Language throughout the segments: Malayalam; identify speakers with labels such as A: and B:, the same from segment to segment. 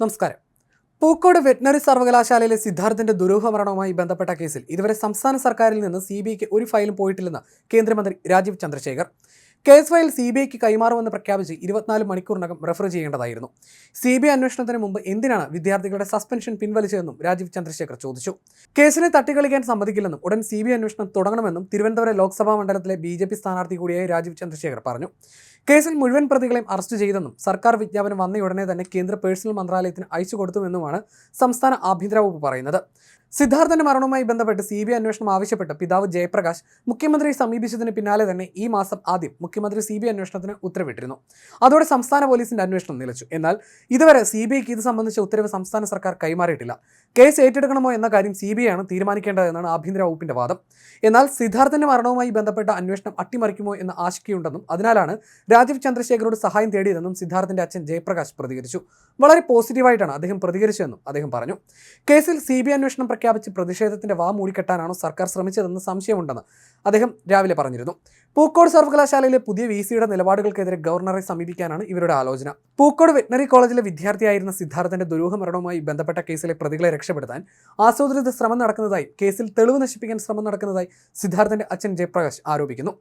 A: നമസ്കാരം. പൂക്കോട് വെറ്റിനറി സർവകലാശാലയിലെ സിദ്ധാർത്ഥിന്റെ ദുരൂഹ മരണവുമായി ബന്ധപ്പെട്ട കേസിൽ ഇതുവരെ സംസ്ഥാന സർക്കാരിൽ നിന്ന് സി ബി ഐക്ക് ഒരു ഫയലും പോയിട്ടില്ലെന്ന് കേന്ദ്രമന്ത്രി Rajeev Chandrasekhar. Case file C B ഐക്ക് കൈമാറുമെന്ന് പ്രഖ്യാപിച്ച് ഇരുപത്തിനാല് മണിക്കൂറിനകം റെഫർ ചെയ്യേണ്ടതായിരുന്നു. സി ബി ഐ അന്വേഷണത്തിന് മുമ്പ് എന്തിനാണ് വിദ്യാർത്ഥികളുടെ സസ്പെൻഷൻ പിൻവലിച്ചതെന്നും രാജീവ് ചന്ദ്രശേഖർ ചോദിച്ചു. കേസിനെ തട്ടിക്കളിക്കാൻ സമ്മതിക്കില്ലെന്നും ഉടൻ സി ബി ഐ അന്വേഷണം തുടങ്ങണമെന്നും തിരുവനന്തപുരം ലോക്സഭാ മണ്ഡലത്തിലെ ബി ജെ പി സ്ഥാനാർത്ഥി കൂടിയായ രാജീവ് ചന്ദ്രശേഖർ പറഞ്ഞു. കേസിൽ മുഴുവൻ പ്രതികളെയും അറസ്റ്റ് ചെയ്തെന്നും സർക്കാർ വിജ്ഞാപനം വന്നയുടനെ തന്നെ കേന്ദ്ര പേഴ്സണൽ മന്ത്രാലയത്തിന് അയച്ചു കൊടുത്തുവെന്നുമാണ് സംസ്ഥാന ആഭ്യന്തര വകുപ്പ് പറയുന്നത്. സിദ്ധാർത്ഥന്റെ മരണവുമായി ബന്ധപ്പെട്ട് സി ബി ഐ അന്വേഷണം ആവശ്യപ്പെട്ട് പിതാവ് ജയപ്രകാശ് മുഖ്യമന്ത്രിയെ സമീപിച്ചതിന് പിന്നാലെ തന്നെ ഈ മാസം ആദ്യം മുഖ്യമന്ത്രി സി ബി ഐ അന്വേഷണത്തിന് ഉത്തരവിട്ടിരുന്നു. അതോടെ സംസ്ഥാന പോലീസിന്റെ അന്വേഷണം നിലച്ചു. എന്നാൽ ഇതുവരെ സി ബി ഐക്ക് ഇത് സംബന്ധിച്ച ഉത്തരവ് സംസ്ഥാന സർക്കാർ കൈമാറിയിട്ടില്ല. കേസ് ഏറ്റെടുക്കണമോ എന്ന കാര്യം സി ബി ഐ ആണ് തീരുമാനിക്കേണ്ടതെന്നാണ് ആഭ്യന്തര വകുപ്പിന്റെ വാദം. എന്നാൽ സിദ്ധാർത്ഥന്റെ മരണവുമായി ബന്ധപ്പെട്ട അന്വേഷണം അട്ടിമറിക്കുമോ എന്ന ആശങ്കയുണ്ടെന്നും അതിനാലാണ് രാജീവ് ചന്ദ്രശേഖരോട് സഹായം തേടിയതെന്നും സിദ്ധാർത്ഥന്റെ അച്ഛൻ ജയപ്രകാശ് പ്രതികരിച്ചു. വളരെ പോസിറ്റീവായിട്ടാണ് അദ്ദേഹം പ്രതികരിച്ചതെന്നും അദ്ദേഹം പറഞ്ഞു. കേസിൽ സി ബി ഐ അന്വേഷണം പ്രഖ്യാപിച്ച് പ്രതിഷേധത്തിന്റെ വാ മൂടിക്കെട്ടാനാണോ സർക്കാർ ശ്രമിച്ചതെന്ന് സംശയമുണ്ടെന്ന് അദ്ദേഹം രാവിലെ പറഞ്ഞിരുന്നു. പൂക്കോട് സർവകലാശാലയിലെ പുതിയ വി സിയുടെ നിലപാടുകൾക്കെതിരെ ഗവർണറെ സമീപിക്കാനാണ് ഇവരുടെ ആലോചന. പൂക്കോട് വെറ്റിനറി കോളേജിലെ വിദ്യാർത്ഥിയായിരുന്ന സിദ്ധാർത്ഥന്റെ ദുരൂഹ മരണവുമായി ബന്ധപ്പെട്ട കേസിലെ പ്രതികളെ രക്ഷപ്പെടുത്താൻ ആസൂത്രിത ശ്രമം നടക്കുന്നതായി കേസിൽ തെളിവ് നശിപ്പിക്കാൻ ശ്രമം നടക്കുന്നതായി സിദ്ധാർത്ഥന്റെ അച്ഛൻ ജയപ്രകാശ് ആരോപിക്കുന്നു.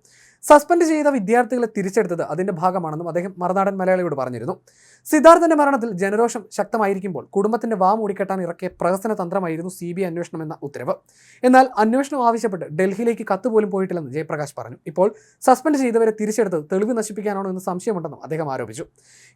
A: സസ്പെൻഡ് ചെയ്ത വിദ്യാർത്ഥികളെ തിരിച്ചെടുത്തത് അതിന്റെ ഭാഗമാണെന്നും അദ്ദേഹം മറുനാടൻ മലയാളിയോട് പറഞ്ഞിരുന്നു. സിദ്ധാർത്ഥന്റെ മരണത്തിൽ ജനരോഷം ശക്തമായിരിക്കുമ്പോൾ കുടുംബത്തിന്റെ വാ മൂടിക്കെട്ടാൻ ഇറക്കിയ പ്രഹസന തന്ത്രമായിരുന്നു സി ബി അന്വേഷണം എന്ന ഉത്തരവ്. എന്നാൽ അന്വേഷണം ആവശ്യപ്പെട്ട് ഡൽഹിയിലേക്ക് കത്ത് പോലും പോയിട്ടില്ലെന്ന് ജയപ്രകാശ് പറഞ്ഞു. ഇപ്പോൾ സസ്പെൻഡ് ചെയ്തവരെ തിരിച്ചെടുത്തത് തെളിവ് നശിപ്പിക്കാനാണോ എന്ന് സംശയമുണ്ടെന്നും അദ്ദേഹം ആരോപിച്ചു.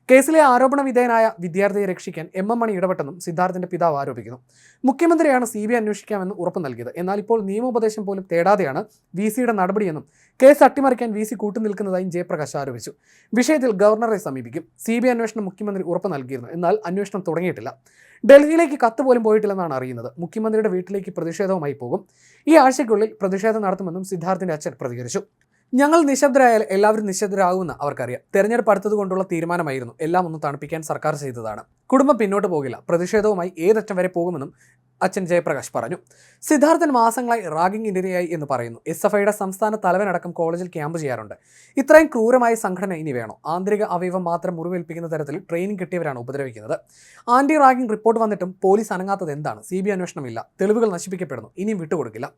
A: കേസിലെ ആരോപണ വിധേയനായ വിദ്യാർത്ഥിയെ രക്ഷിക്കാൻ എം എം മണി ഇടപെട്ടെന്നും സിദ്ധാർത്ഥന്റെ പിതാവ് ആരോപിക്കുന്നു. മുഖ്യമന്ത്രിയാണ് സി ബി അന്വേഷിക്കാമെന്ന് ഉറപ്പ് നൽകിയത്. എന്നാൽ ഇപ്പോൾ നിയമോപദേശം പോലും തേടാതെയാണ് വി സിയുടെ നടപടിയെന്നും കേസ് അട്ടിമറിക്കാൻ വി സി കൂട്ടുനിൽക്കുന്നതായും ജയപ്രകാശ് ആരോപിച്ചു. വിഷയത്തിൽ ഗവർണറെ സമീപിക്കും. സി ബി ഐ അന്വേഷണം മുഖ്യമന്ത്രി ഉറപ്പ് നൽകിയിരുന്നു. എന്നാൽ അന്വേഷണം തുടങ്ങിയിട്ടില്ല. ഡൽഹിയിലേക്ക് കത്ത് പോലും പോയിട്ടില്ലെന്നാണ് അറിയുന്നത്. മുഖ്യമന്ത്രിയുടെ വീട്ടിലേക്ക് പ്രതിഷേധവുമായി പോകും. ഈ ആഴ്ചയ്ക്കുള്ളിൽ പ്രതിഷേധം നടത്തുമെന്നും സിദ്ധാർത്ഥിന്റെ അച്ഛൻ പ്രതികരിച്ചു. ഞങ്ങൾ നിശബ്ദരായാൽ എല്ലാവരും നിശബ്ദരാകുമെന്ന് അവർക്കറിയാം. തെരഞ്ഞെടുപ്പ് അടുത്തതുകൊണ്ടുള്ള തീരുമാനമായിരുന്നു. എല്ലാം ഒന്ന് തണുപ്പിക്കാൻ സർക്കാർ ചെയ്തതാണ്. കുടുംബം പിന്നോട്ട് പോകില്ല. പ്രതിഷേധവുമായി ഏതറ്റം വരെ പോകുമെന്നും അച്ഛൻ ജയപ്രകാശ് പറഞ്ഞു. സിദ്ധാർത്ഥൻ മാസങ്ങളായി റാഗിംഗ് ഇരയായി എന്ന് പറയുന്നു. എസ് എഫ് ഐയുടെ സംസ്ഥാന തലവനടക്കം കോളേജിൽ ക്യാമ്പ് ചെയ്യാറുണ്ട്. ഇത്രയും ക്രൂരമായ സംഘടന ഇനി വേണോ? ആന്തരിക അവയവം മാത്രം മുറിവേൽപ്പിക്കുന്ന തരത്തിൽ ട്രെയിനിങ് കിട്ടിയവരാണ് ഉപദ്രവിക്കുന്നത്. ആന്റി റാഗിംഗ് റിപ്പോർട്ട് വന്നിട്ടും പോലീസ് അനങ്ങാത്തത് എന്താണ്? സി ബി അന്വേഷണമില്ല തെളിവുകൾ നശിപ്പിക്കപ്പെടുന്നു. ഇനിയും വിട്ടുകൊടുക്കില്ല.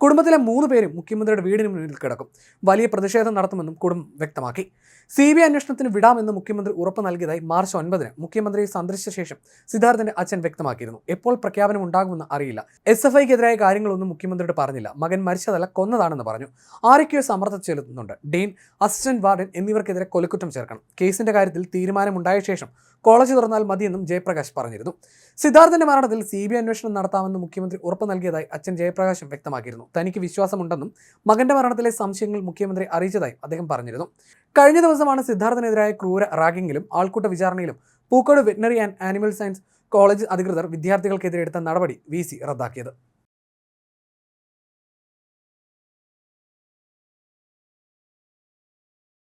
A: കുടുംബത്തിലെ മൂന്ന് പേരും മുഖ്യമന്ത്രിയുടെ വീടിന് മുന്നിൽ കിടക്കും. വലിയ പ്രതിഷേധം നടത്തുമെന്നും കുടുംബം വ്യക്തമാക്കി. സി ബി അന്വേഷണത്തിന് വിടാമെന്ന് മുഖ്യമന്ത്രി ഉറപ്പ് നൽകിയതായി മാർച്ച് ഒൻപതിന് മുഖ്യമന്ത്രിയെ സന്ദർശിച്ച ശേഷം സിദ്ധാർത്ഥന്റെ അച്ഛൻ വ്യക്തമാക്കിയിരുന്നു. എപ്പോൾ പ്രഖ്യാപനം ഉണ്ടാകുമെന്ന് അറിയില്ല. എസ് എഫ് ഐക്കെതിരായ കാര്യങ്ങളൊന്നും മുഖ്യമന്ത്രിയോട് പറഞ്ഞില്ല. മകൻ മരിച്ചതല്ല കൊന്നതാണെന്ന് പറഞ്ഞു. ആരൊക്കെയോ സമ്മർദ്ദം ചെലുത്തുന്നുണ്ട്. ഡീൻ അസിസ്റ്റന്റ് വാർഡൻ എന്നിവർക്കെതിരെ കൊലക്കുറ്റം ചേർക്കണം. കേസിന്റെ കാര്യത്തിൽ തീരുമാനമുണ്ടായ ശേഷം കോളേജ് തുറന്നാൽ മതിയെന്നും ജയപ്രകാശ് പറഞ്ഞിരുന്നു. സിദ്ധാർത്ഥന്റെ മരണത്തിൽ സി ബി അന്വേഷണം നടത്താമെന്ന് മുഖ്യമന്ത്രി ഉറപ്പ് നൽകിയതായി അച്ഛൻ ജയപ്രകാശും വ്യക്തമാക്കിയിരുന്നു. തനിക്ക് വിശ്വാസമുണ്ടെന്നും മകന്റെ മരണത്തിലെ സംശയങ്ങൾ മുഖ്യമന്ത്രി അറിയിച്ചതായി അദ്ദേഹം പറഞ്ഞിരുന്നു. കഴിഞ്ഞ ദിവസമാണ് സിദ്ധാർത്ഥനെതിരായ ക്രൂര റാഗിങ്ങിലും ആൾക്കൂട്ട വിചാരണയിലും Pookode veterinary and animal science college അധികൃതർ വിദ്യാർത്ഥികൾക്കെതിരെ എടുത്ത നടപടി വി റദ്ദാക്കിയത്